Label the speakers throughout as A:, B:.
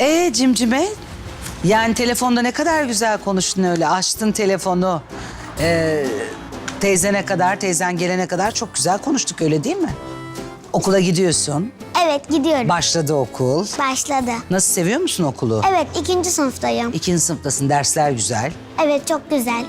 A: Ee cimcime? Yani telefonda ne kadar güzel konuştun öyle. Açtın telefonu. Ee, teyzene kadar, teyzen gelene kadar çok güzel konuştuk öyle değil mi? Okula gidiyorsun.
B: Evet gidiyorum.
A: Başladı okul.
B: Başladı.
A: Nasıl seviyor musun okulu?
B: Evet ikinci sınıftayım.
A: İkinci sınıftasın, dersler güzel.
B: Evet çok güzel.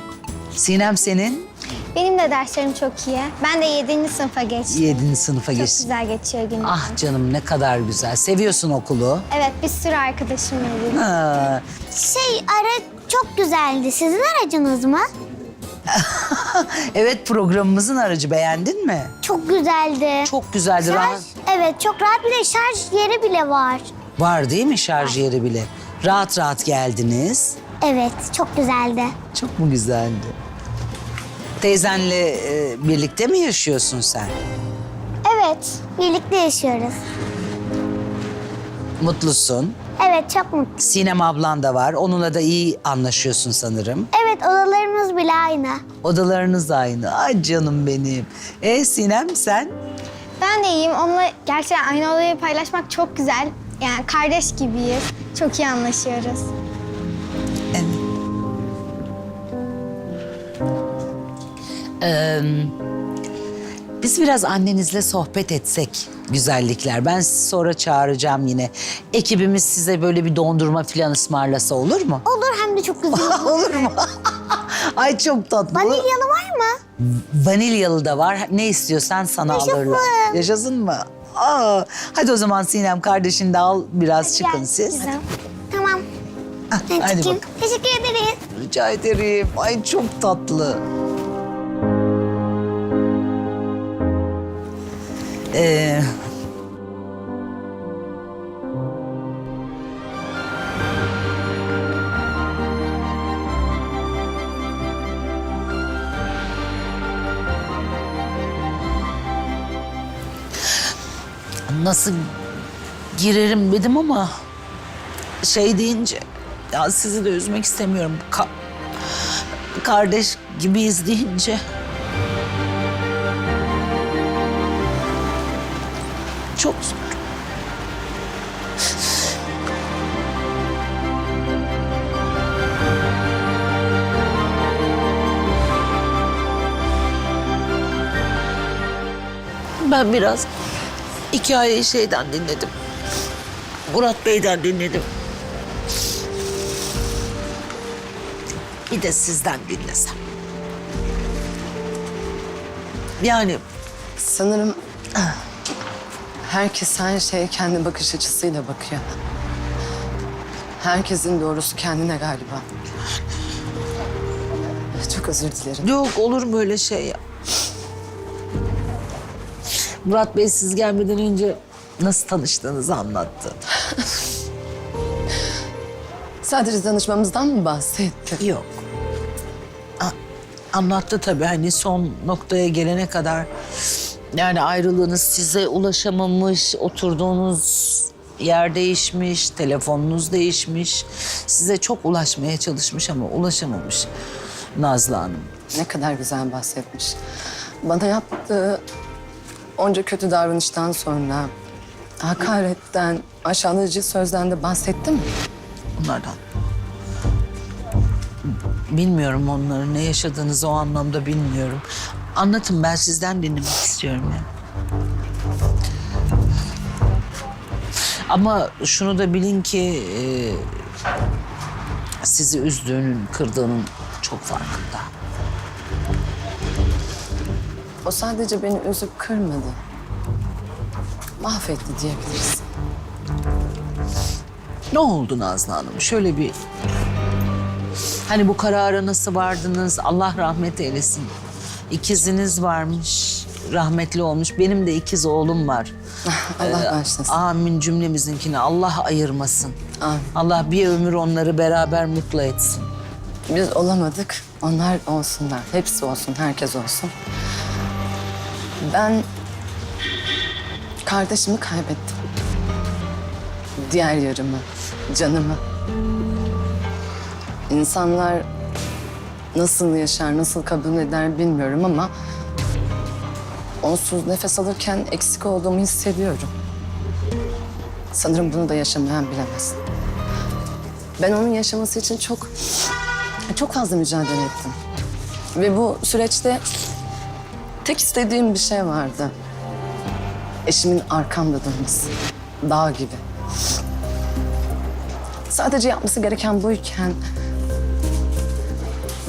A: Sinem senin
C: Benim de derslerim çok iyi. Ben de 7. sınıfa geçtim.
A: yedinci sınıfa
C: Çok
A: geçtin.
C: güzel geçiyor günüm.
A: Ah canım ne kadar güzel. Seviyorsun okulu.
C: Evet bir sürü arkadaşım var.
A: Ha,
B: Şey araç çok güzeldi. Sizin aracınız mı?
A: evet programımızın aracı beğendin mi?
B: Çok güzeldi.
A: Çok güzeldi.
B: Şarj,
A: Rahat,
B: evet çok rahat bir de şarj yeri bile var.
A: var değil mi şarj yeri bile? Rahat rahat geldiniz.
B: Evet çok güzeldi.
A: Çok mu güzeldi? Teyzenle e, birlikte mi yaşıyorsun sen?
B: Evet birlikte yaşıyoruz.
A: Mutlusun.
B: Evet çok mutlu.
A: Sinem ablan da var. Onunla da iyi anlaşıyorsun sanırım.
B: Evet odalarımız bile aynı.
A: Odalarınız da aynı. Ay canım benim. E Sinem sen?
C: Ben de iyiyim. Onunla gerçekten aynı odayı paylaşmak çok güzel. Yani kardeş gibiyiz. Çok iyi anlaşıyoruz.
A: Ee, biz biraz annenizle sohbet etsek güzellikler. Ben sizi sonra çağıracağım yine. Ekibimiz size böyle bir dondurma falan ısmarlasa olur mu?
B: Olur hem de çok güzel.
A: olur mu? Ay çok tatlı.
B: Vanilyalı var mı?
A: Vanilyalı da var. Ne istiyorsan sana
B: Yaşasın.
A: alırlar. Yaşasın mı? Aa, hadi o zaman Sinem kardeşini de al biraz çıkın
B: Gel,
A: siz.
B: güzel. Tamam.
A: Ah,
B: Ben
A: hadi
B: çıkayım.
A: bakalım.
B: Teşekkür ederiz.
A: Rica ederim. Ay çok tatlı. Ee, nasıl girerim dedim ama şey deyince ya sizi de üzmek istemiyorum. Ka- kardeş gibiyiz deyince. Çok zor. Ben biraz hikayeyi şeyden dinledim. Murat Bey'den dinledim. Bir de sizden dinlesem. Yani
D: Sanırım herkes her şeye kendi bakış açısıyla bakıyor. Herkesin doğrusu kendine galiba. Çok özür dilerim.
A: yok olur mu öyle şey ya? Murat Bey siz gelmeden önce nasıl tanıştığınızı anlattı.
D: Sadece tanışmamızdan mı bahsetti?
A: Yok. A- anlattı tabii hani son noktaya gelene kadar yani ayrılığınız size ulaşamamış, oturduğunuz yer değişmiş, telefonunuz değişmiş. Size çok ulaşmaya çalışmış ama ulaşamamış Nazlı Hanım.
D: Ne kadar güzel bahsetmiş. Bana yaptığı onca kötü davranıştan sonra hakaretten, aşağılayıcı sözden de bahsetti mi?
A: Bunlardan. Bilmiyorum onların ne yaşadığınızı o anlamda bilmiyorum. Anlatın ben sizden dinlemek istiyorum ya. Ama şunu da bilin ki e, sizi üzdüğünün, kırdığının çok farkında.
D: O sadece beni üzüp kırmadı. Mahvetti diyebiliriz.
A: Ne oldu Nazlı Hanım? Şöyle bir... Hani bu karara nasıl vardınız? Allah rahmet eylesin. İkiziniz varmış, rahmetli olmuş. Benim de ikiz oğlum var.
D: Allah
A: Ee,
D: bağışlasın.
A: Amin cümlemizinkini. Allah ayırmasın.
D: Amin.
A: Allah bir ömür onları beraber mutlu etsin.
D: Biz olamadık. Onlar olsunlar. Hepsi olsun. Herkes olsun. Ben kardeşimi kaybettim. Diğer yarımı, canımı. İnsanlar nasıl yaşar, nasıl kabul eder bilmiyorum ama onsuz nefes alırken eksik olduğumu hissediyorum. Sanırım bunu da yaşamayan bilemez. Ben onun yaşaması için çok çok fazla mücadele ettim. Ve bu süreçte tek istediğim bir şey vardı. Eşimin arkamda durması. Dağ gibi. Sadece yapması gereken buyken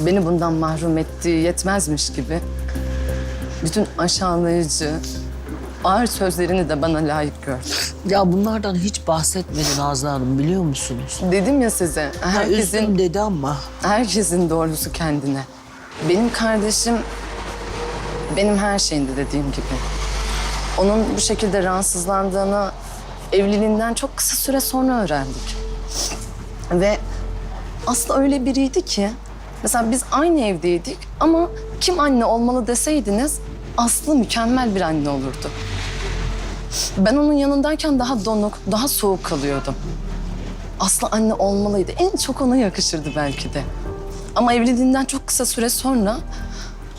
D: beni bundan mahrum ettiği yetmezmiş gibi bütün aşağılayıcı, ağır sözlerini de bana layık gördü.
A: Ya bunlardan hiç bahsetmedi Nazlı Hanım biliyor musunuz?
D: Dedim ya size, herkesin
A: üzgün dedi ama.
D: Herkesin doğrusu kendine. Benim kardeşim benim her şeyimdi dediğim gibi. Onun bu şekilde rahatsızlandığını evliliğinden çok kısa süre sonra öğrendik. Ve aslında öyle biriydi ki mesela biz aynı evdeydik ama kim anne olmalı deseydiniz Aslı mükemmel bir anne olurdu. Ben onun yanındayken daha donuk, daha soğuk kalıyordum. Aslı anne olmalıydı. En çok ona yakışırdı belki de. Ama evliliğinden çok kısa süre sonra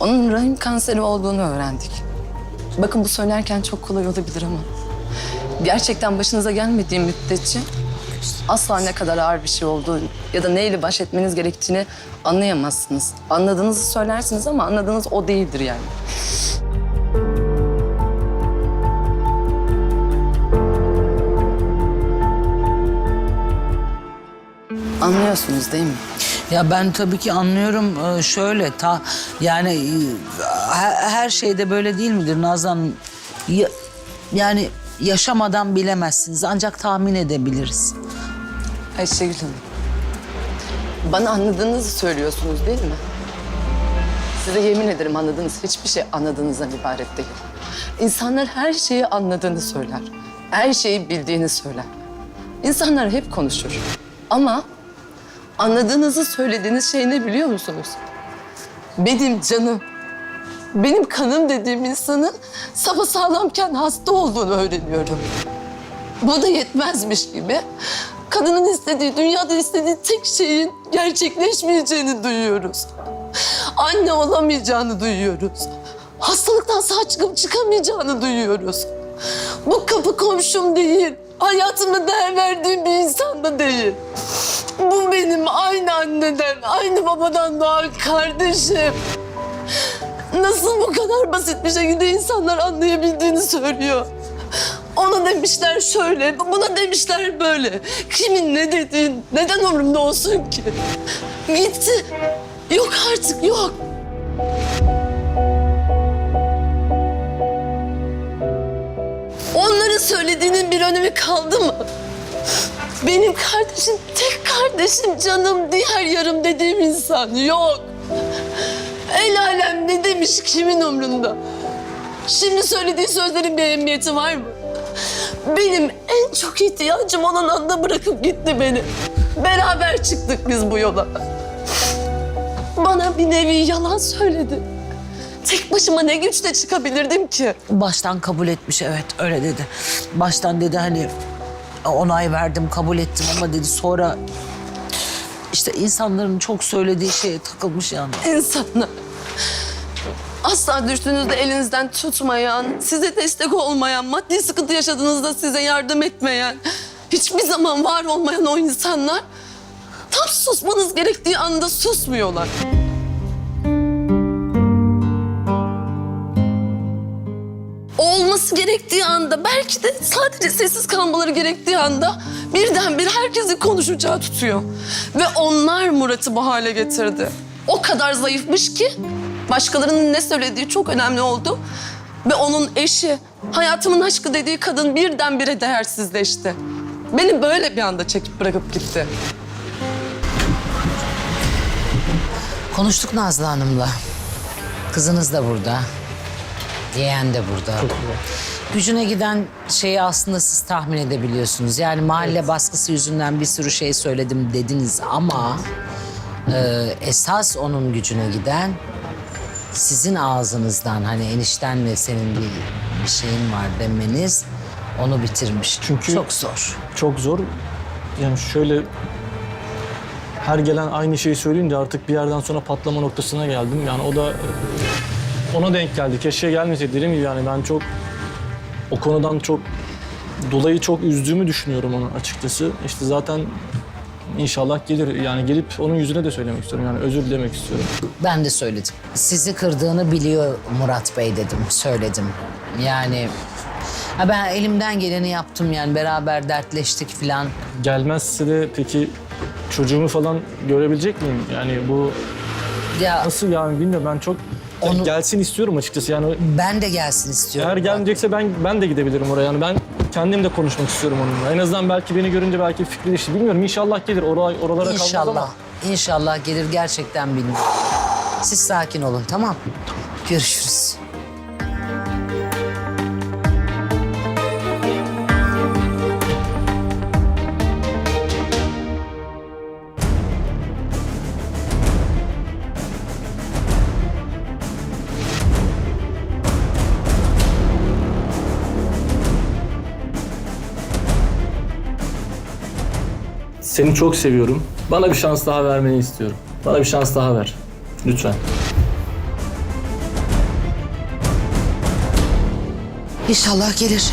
D: onun rahim kanseri olduğunu öğrendik. Bakın bu söylerken çok kolay olabilir ama gerçekten başınıza gelmediği müddetçe asla ne kadar ağır bir şey olduğu ya da neyle baş etmeniz gerektiğini anlayamazsınız. Anladığınızı söylersiniz ama anladığınız o değildir yani. Anlıyorsunuz değil mi?
A: Ya ben tabii ki anlıyorum Ee, şöyle ta yani e, her, her şeyde böyle değil midir Nazlı Hanım? Ya- yani yaşamadan bilemezsiniz ancak tahmin edebiliriz.
D: Ayşegül Hanım. Bana anladığınızı söylüyorsunuz değil mi? Size yemin ederim anladığınız hiçbir şey anladığınızdan ibaret değil. İnsanlar her şeyi anladığını söyler. Her şeyi bildiğini söyler. İnsanlar hep konuşur. Ama anladığınızı söylediğiniz şey ne biliyor musunuz? Benim canım, benim kanım dediğim insanın sapasağlamken hasta olduğunu öğreniyorum. Bu da yetmezmiş gibi kadının istediği, dünyada istediği tek şeyin gerçekleşmeyeceğini duyuyoruz. Anne olamayacağını duyuyoruz. Hastalıktan sağ çıkıp çıkamayacağını duyuyoruz. Bu kapı komşum değil. Hayatımda değer verdiğim bir insan da değil. Bu benim aynı anneden, aynı babadan doğan kardeşim. Nasıl bu kadar basit bir şekilde insanlar anlayabildiğini söylüyor. Ona demişler şöyle, buna demişler böyle. Kimin ne dediğin neden umurumda olsun ki? Gitti. Yok artık yok. Onların söylediğinin bir önemi kaldı mı? Benim kardeşim, tek kardeşim, canım, diğer yarım dediğim insan yok. El alem ne demiş kimin umrunda? Şimdi söylediği sözlerin bir ehemmiyeti var mı? Benim en çok ihtiyacım olan anda bırakıp gitti beni. Beraber çıktık biz bu yola. Bana bir nevi yalan söyledi. Tek başıma ne güçle çıkabilirdim ki?
A: Baştan kabul etmiş evet öyle dedi. Baştan dedi hani onay verdim kabul ettim ama dedi sonra işte insanların çok söylediği şeye takılmış yani.
D: İnsanlar. Asla düştüğünüzde elinizden tutmayan, size destek olmayan, maddi sıkıntı yaşadığınızda size yardım etmeyen, hiçbir zaman var olmayan o insanlar tam susmanız gerektiği anda susmuyorlar. Olması gerektiği anda, belki de sadece sessiz kalmaları gerektiği anda birdenbire herkesin konuşacağı tutuyor. Ve onlar Murat'ı bu hale getirdi. O kadar zayıfmış ki başkalarının ne söylediği çok önemli oldu. Ve onun eşi, hayatımın aşkı dediği kadın birdenbire değersizleşti. Beni böyle bir anda çekip bırakıp gitti.
A: Konuştuk Nazlı Hanım'la. Kızınız da burada. Yeğen de burada. Gücüne giden şeyi aslında siz tahmin edebiliyorsunuz. Yani mahalle baskısı yüzünden bir sürü şey söyledim dediniz ama... e, esas onun gücüne giden sizin ağzınızdan hani eniştenle senin bir, bir şeyin var demeniz onu bitirmiş.
E: Çünkü-
A: Çok zor.
E: çok zor. Yani şöyle her gelen aynı şeyi söyleyince artık bir yerden sonra patlama noktasına geldim. Yani o da ona denk geldi. Keşke gelmeseydi dediğim gibi yani ben çok o konudan çok dolayı çok üzdüğümü düşünüyorum onu açıkçası. İşte zaten İnşallah gelir. Yani gelip onun yüzüne de söylemek istiyorum. Yani özür dilemek istiyorum.
A: Ben de söyledim. Sizi kırdığını biliyor Murat Bey dedim, söyledim. Yani ha ben elimden geleni yaptım yani beraber dertleştik filan.
E: Gelmezse de peki çocuğumu falan görebilecek miyim? Yani bu
A: Ya
E: nasıl yani bilmiyorum ben çok
A: Onu-
E: gelsin istiyorum açıkçası. Yani
A: ben de gelsin istiyorum.
E: eğer gelmeyecekse ben ben de gidebilirim oraya. Yani ben kendim de konuşmak istiyorum onunla. En azından belki beni görünce belki fikri değişir. Bilmiyorum inşallah gelir. Oralar, oralara kalmaz
A: İnşallah.
E: ama.
A: İnşallah gelir gerçekten bilmiyorum. Siz sakin olun tamam. Görüşürüz.
E: Seni çok seviyorum. Bana bir şans daha vermeni istiyorum. Bana bir şans daha ver. Lütfen.
A: İnşallah gelir.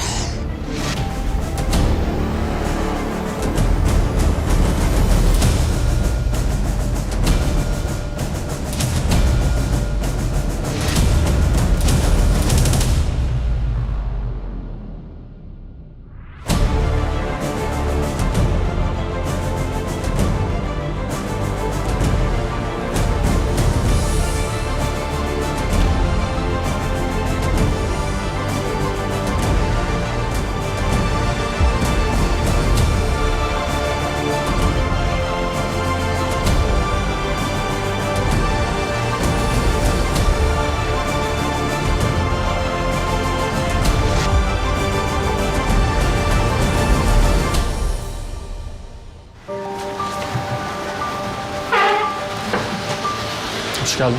E: Geldin.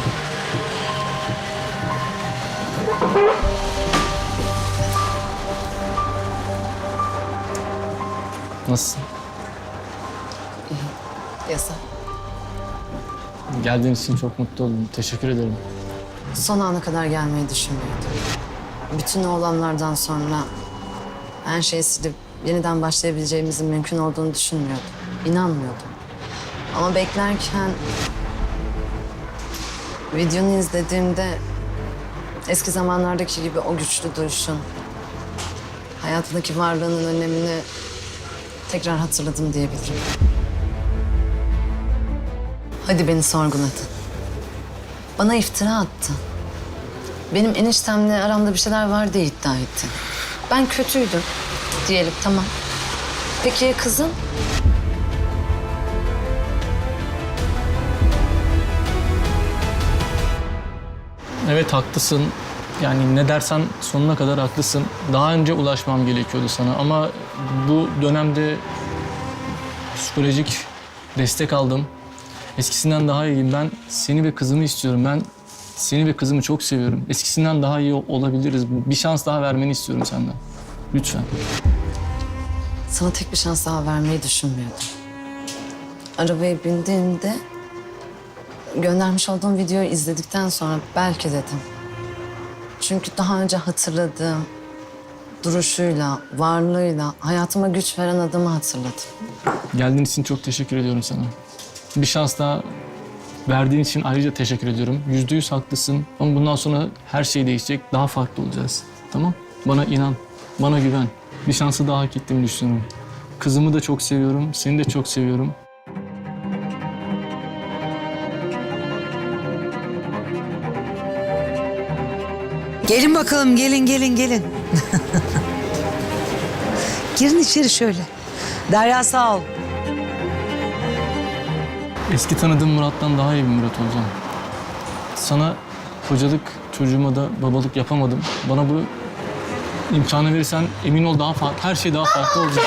E: Nasılsın?
D: Yasa.
E: Geldiğin için çok mutlu oldum. Teşekkür ederim.
D: Son ana kadar gelmeyi düşünmüyordum. Bütün olanlardan sonra her şeyi silip yeniden başlayabileceğimizin mümkün olduğunu düşünmüyordum. İnanmıyordum. Ama beklerken videonu izlediğimde eski zamanlardaki gibi o güçlü duruşun, hayatındaki varlığının önemini tekrar hatırladım diyebilirim. Hadi beni sorguladın. Bana iftira attın. Benim eniştemle aramda bir şeyler var diye iddia ettin. Ben kötüydüm diyelim tamam. Peki ya kızın?
E: Evet haklısın. Yani ne dersen sonuna kadar haklısın. Daha önce ulaşmam gerekiyordu sana ama bu dönemde psikolojik destek aldım. Eskisinden daha iyiyim. Ben seni ve kızımı istiyorum. Ben seni ve kızımı çok seviyorum. Eskisinden daha iyi olabiliriz. Bir şans daha vermeni istiyorum senden. Lütfen.
D: Sana tek bir şans daha vermeyi düşünmüyordum. Arabaya bindiğinde göndermiş olduğum videoyu izledikten sonra belki dedim. Çünkü daha önce hatırladığım duruşuyla, varlığıyla hayatıma güç veren adamı hatırladım.
E: Geldiğin için çok teşekkür ediyorum sana. Bir şans daha verdiğin için ayrıca teşekkür ediyorum. Yüzde yüz haklısın ama bundan sonra her şey değişecek. Daha farklı olacağız. Tamam? Bana inan. Bana güven. Bir şansı daha hak ettiğimi düşünüyorum. Kızımı da çok seviyorum. Seni de çok seviyorum.
A: Gelin bakalım gelin gelin gelin. Girin içeri şöyle. Derya sağ ol.
E: Eski tanıdığım Murat'tan daha iyi bir Murat olacağım. Sana kocalık, çocuğuma da babalık yapamadım. Bana bu imkanı verirsen emin ol daha farklı, her şey daha farklı olacak.